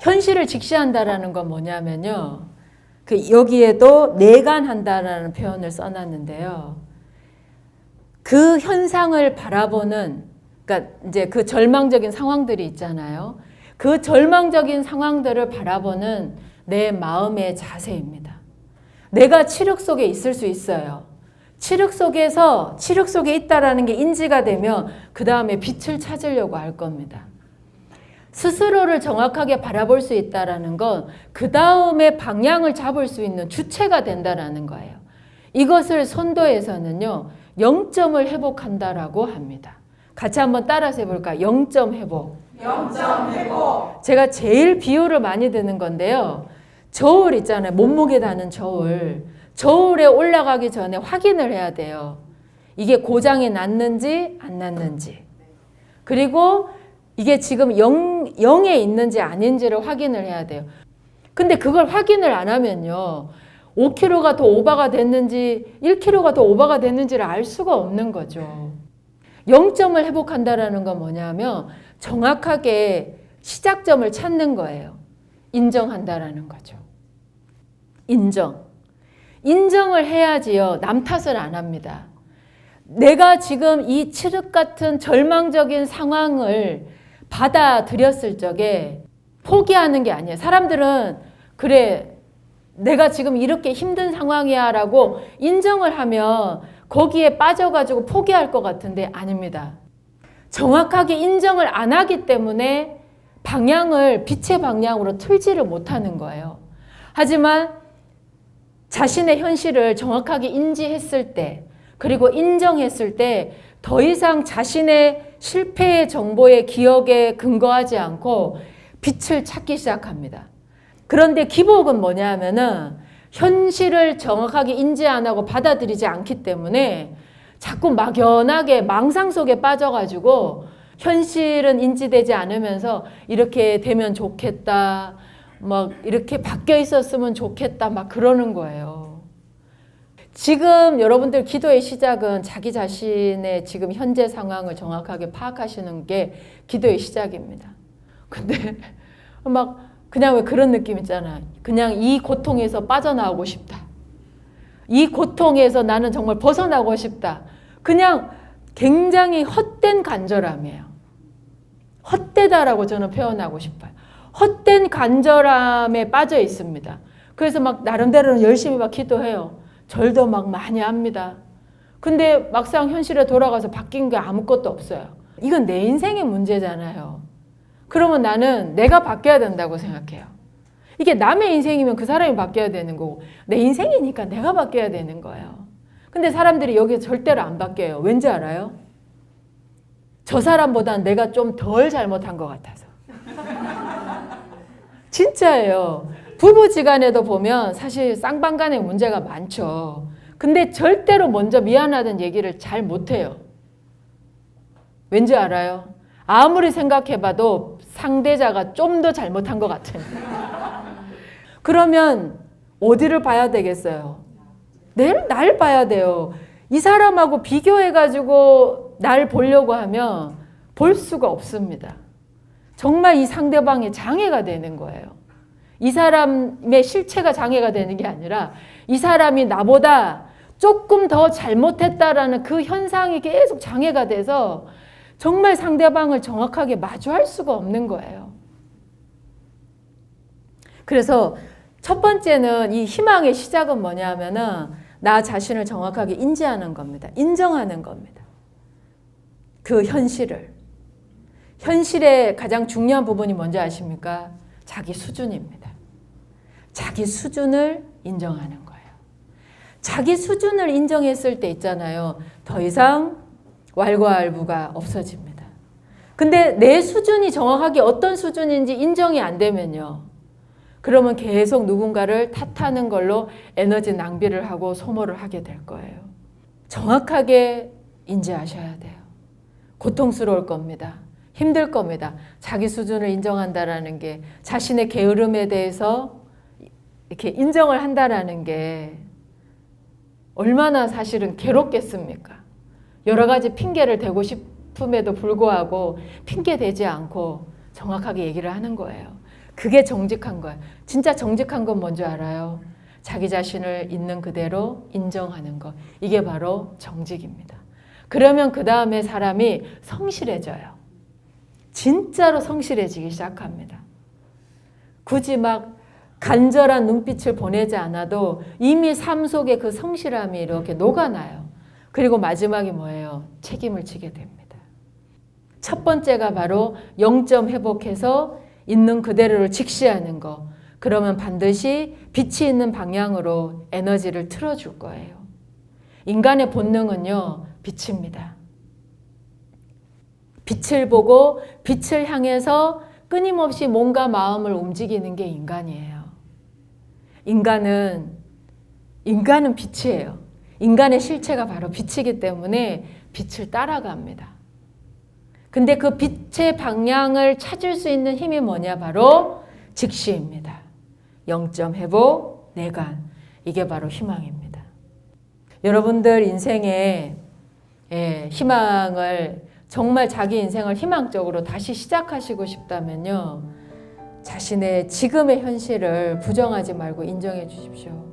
현실을 직시한다라는 건 뭐냐면요. 그 여기에도 내관한다라는 표현을 써놨는데요. 그 현상을 바라보는 그러니까 이제 그 절망적인 상황들이 있잖아요. 그 절망적인 상황들을 바라보는 내 마음의 자세입니다. 내가 칠흑 속에 있을 수 있어요. 칠흑 속에서 칠흑 속에 있다라는 게 인지가 되면 그 다음에 빛을 찾으려고 할 겁니다. 스스로를 정확하게 바라볼 수 있다라는 건 그 다음에 방향을 잡을 수 있는 주체가 된다라는 거예요. 이것을 선도에서는요, 0점을 회복한다라고 합니다. 같이 한번 따라서 해볼까요? 0점 회복. 0점 회복. 제가 제일 비유를 많이 드는 건데요. 저울 있잖아요. 몸무게 다는 저울. 저울에 올라가기 전에 확인을 해야 돼요. 이게 고장이 났는지 안 났는지. 그리고 이게 지금 0, 0에 있는지 아닌지를 확인을 해야 돼요. 근데 그걸 확인을 안 하면요. 5kg가 더 오버가 됐는지 1kg가 더 오버가 됐는지를 알 수가 없는 거죠. 0점을 회복한다라는 건 뭐냐면 정확하게 시작점을 찾는 거예요. 인정한다라는 거죠. 인정. 인정을 해야지요. 남 탓을 안 합니다. 내가 지금 이 칠흑 같은 절망적인 상황을 받아들였을 적에 포기하는 게 아니에요. 사람들은 그래 내가 지금 이렇게 힘든 상황이야라고 인정을 하면 거기에 빠져가지고 포기할 것 같은데 아닙니다. 정확하게 인정을 안 하기 때문에 방향을 빛의 방향으로 틀지를 못하는 거예요. 하지만 자신의 현실을 정확하게 인지했을 때, 그리고 인정했을 때, 더 이상 자신의 실패의 정보의 기억에 근거하지 않고 빛을 찾기 시작합니다. 그런데 기복은 뭐냐 하면은 현실을 정확하게 인지 안 하고 받아들이지 않기 때문에 자꾸 막연하게 망상 속에 빠져가지고 현실은 인지되지 않으면서 이렇게 되면 좋겠다. 막 이렇게 바뀌어 있었으면 좋겠다. 막 그러는 거예요. 지금 여러분들 기도의 시작은 자기 자신의 지금 현재 상황을 정확하게 파악하시는 게 기도의 시작입니다. 근데 막 그냥 왜 그런 느낌 있잖아. 그냥 이 고통에서 빠져나오고 싶다. 이 고통에서 나는 정말 벗어나고 싶다. 그냥 굉장히 헛된 간절함이에요. 헛되다라고 저는 표현하고 싶어요. 헛된 간절함에 빠져 있습니다. 그래서 막 나름대로는 열심히 막 기도해요. 절도 막 많이 합니다. 근데 막상 현실에 돌아가서 바뀐 게 아무것도 없어요. 이건 내 인생의 문제잖아요. 그러면 나는 내가 바뀌어야 된다고 생각해요. 이게 남의 인생이면 그 사람이 바뀌어야 되는 거고 내 인생이니까 내가 바뀌어야 되는 거예요. 근데 사람들이 여기서 절대로 안 바뀌어요. 왠지 알아요? 저 사람보다는 내가 좀 덜 잘못한 것 같아서. 진짜예요. 부부지간에도 보면 사실 쌍방간에 문제가 많죠. 근데 절대로 먼저 미안하다는 얘기를 잘 못해요. 왠지 알아요? 아무리 생각해봐도 상대자가 좀 더 잘못한 것 같은. 그러면 어디를 봐야 되겠어요? 날, 날 봐야 돼요. 이 사람하고 비교해가지고 날 보려고 하면 볼 수가 없습니다. 정말 이 상대방의 장애가 되는 거예요. 이 사람의 실체가 장애가 되는 게 아니라 이 사람이 나보다 조금 더 잘못했다라는 그 현상이 계속 장애가 돼서 정말 상대방을 정확하게 마주할 수가 없는 거예요. 그래서 첫 번째는 이 희망의 시작은 뭐냐면은 나 자신을 정확하게 인지하는 겁니다. 인정하는 겁니다. 그 현실을. 현실의 가장 중요한 부분이 뭔지 아십니까? 자기 수준입니다. 자기 수준을 인정하는 거예요. 자기 수준을 인정했을 때 있잖아요. 더 이상 왈가왈부가 없어집니다. 근데 내 수준이 정확하게 어떤 수준인지 인정이 안 되면요. 그러면 계속 누군가를 탓하는 걸로 에너지 낭비를 하고 소모를 하게 될 거예요. 정확하게 인지하셔야 돼요. 고통스러울 겁니다. 힘들 겁니다. 자기 수준을 인정한다라는 게 자신의 게으름에 대해서 이렇게 인정을 한다라는 게 얼마나 사실은 괴롭겠습니까? 여러 가지 핑계를 대고 싶음에도 불구하고 핑계 대지 않고 정확하게 얘기를 하는 거예요. 그게 정직한 거예요. 진짜 정직한 건 뭔지 알아요? 자기 자신을 있는 그대로 인정하는 것. 이게 바로 정직입니다. 그러면 그 다음에 사람이 성실해져요. 진짜로 성실해지기 시작합니다. 굳이 막 간절한 눈빛을 보내지 않아도 이미 삶 속에 그 성실함이 이렇게 녹아나요. 그리고 마지막이 뭐예요? 책임을 지게 됩니다. 첫 번째가 바로 영점 회복해서 있는 그대로를 직시하는 거. 그러면 반드시 빛이 있는 방향으로 에너지를 틀어줄 거예요. 인간의 본능은요, 빛입니다. 빛을 보고 빛을 향해서 끊임없이 몸과 마음을 움직이는 게 인간이에요. 인간은 인간은 빛이에요. 인간의 실체가 바로 빛이기 때문에 빛을 따라갑니다. 근데 그 빛의 방향을 찾을 수 있는 힘이 뭐냐? 바로 직시입니다. 영점 회복, 내관. 이게 바로 희망입니다. 여러분들 인생에 예, 희망을 정말 자기 인생을 희망적으로 다시 시작하시고 싶다면요. 자신의 지금의 현실을 부정하지 말고 인정해 주십시오.